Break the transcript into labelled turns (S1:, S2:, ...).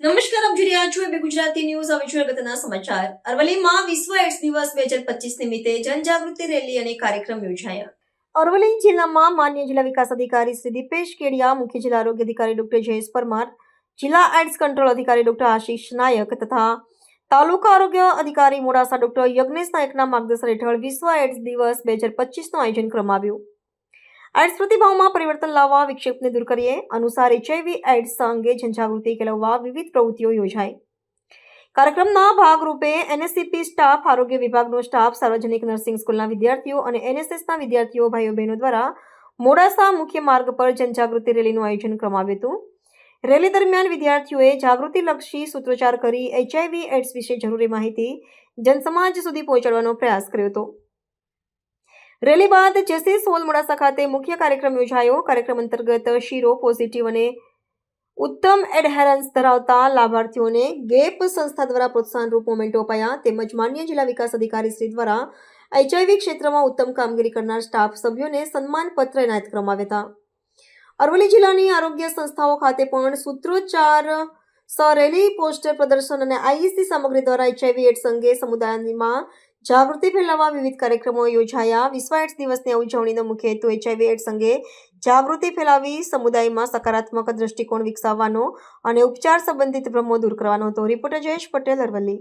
S1: નમસ્કાર, આપ જોઈ રહ્યા છો એબી ગુજરાતી ન્યૂઝ. હવે જોઈએ અગત્યના સમાચાર. અરવલ્લીમાં વિશ્વ એડ્સ દિવસ બે હજાર પચીસ નિમિત્તે જનજાગૃતિ રેલી અને કાર્યક્રમ યોજાયા. અરવલ્લી જિલ્લામાં માન્ય જિલ્લા વિકાસ અધિકારી શ્રી દીપેશ કેડિયા, મુખ્ય જિલ્લા આરોગ્ય અધિકારી ડોક્ટર જયેશ પરમાર, જિલ્લા એડ્સ કંટ્રોલ અધિકારી ડોક્ટર આશીષ નાયક તથા તાલુકા આરોગ્ય અધિકારી મોડાસા ડોક્ટર યજ્ઞેશ નાયકના માર્ગદર્શન હેઠળ વિશ્વ એડ્સ દિવસ બે હજાર પચીસનું આયોજન કરવામાં આવ્યું. એડ્સ પ્રતિભાવમાં પરિવર્તન લાવવા વિક્ષેપને દૂર કરીએ. અનુસાર એચઆઈવી એડ્સ અંગે જનજાગૃતિ કેળવવા વિવિધ પ્રવૃત્તિઓ યોજાઈ કાર્યક્રમના ભાગરૂપે એનએસસીપી સ્ટાફ આરોગ્ય વિભાગનો સ્ટાફ સાર્વજનિક નર્સિંગ સ્કૂલના વિદ્યાર્થીઓ અને એનએસએસના વિદ્યાર્થીઓ, ભાઈઓ બહેનો દ્વારા મોડાસા મુખ્ય માર્ગ પર જનજાગૃતિ રેલીનું આયોજન કરવામાં આવ્યું હતું. રેલી દરમિયાન વિદ્યાર્થીઓએ જાગૃતિલક્ષી સૂત્રોચ્ચાર કરી એચઆઈવી એડ્સ વિશે જરૂરી માહિતી જનસમાજ સુધી પહોંચાડવાનો પ્રયાસ કર્યો હતો. રેલી બાદ જેસીસ હોલ મોડાસા ખાતે મુખ્ય કાર્યક્રમ યોજાયો. કાર્યક્રમ અંતર્ગત શીરો પોઝિટિવ અને ઉત્તમ એડહેરન્સ ધરાવતા લાભાર્થીઓને ગેપ સંસ્થા દ્વારા પ્રોત્સાહનરૂપ મોમેન્ટો અપાયા. તેમજ માન્ય જિલ્લા વિકાસ અધિકારી શ્રી દ્વારા એચઆઈવી ક્ષેત્રમાં ઉત્તમ કામગીરી કરનાર સ્ટાફ સભ્યોને સન્માનપત્ર એનાયત કરવામાં આવ્યા હતા. અરવલ્લી જિલ્લાની આરોગ્ય સંસ્થાઓ ખાતે પણ સૂત્રોચ્ચાર સ રેલી, પોસ્ટર પ્રદર્શન અને આઈઈસી સામગ્રી દ્વારા એચઆઈવી એડ્સ અંગે સમુદાયમાં જાગૃતિ ફેલાવવા વિવિધ કાર્યક્રમો યોજાયા. વિશ્વ એડ્સ દિવસની ઉજવણીનો મુખ્ય હેતુ એચઆઈવી એડ્સ અંગે જાગૃતિ ફેલાવી, સમુદાયમાં સકારાત્મક દ્રષ્ટિકોણ વિકસાવવાનો અને ઉપચાર સંબંધિત ભ્રમો દૂર કરવાનો હતો. રિપોર્ટર જયેશ પટેલ અરવલ્લી.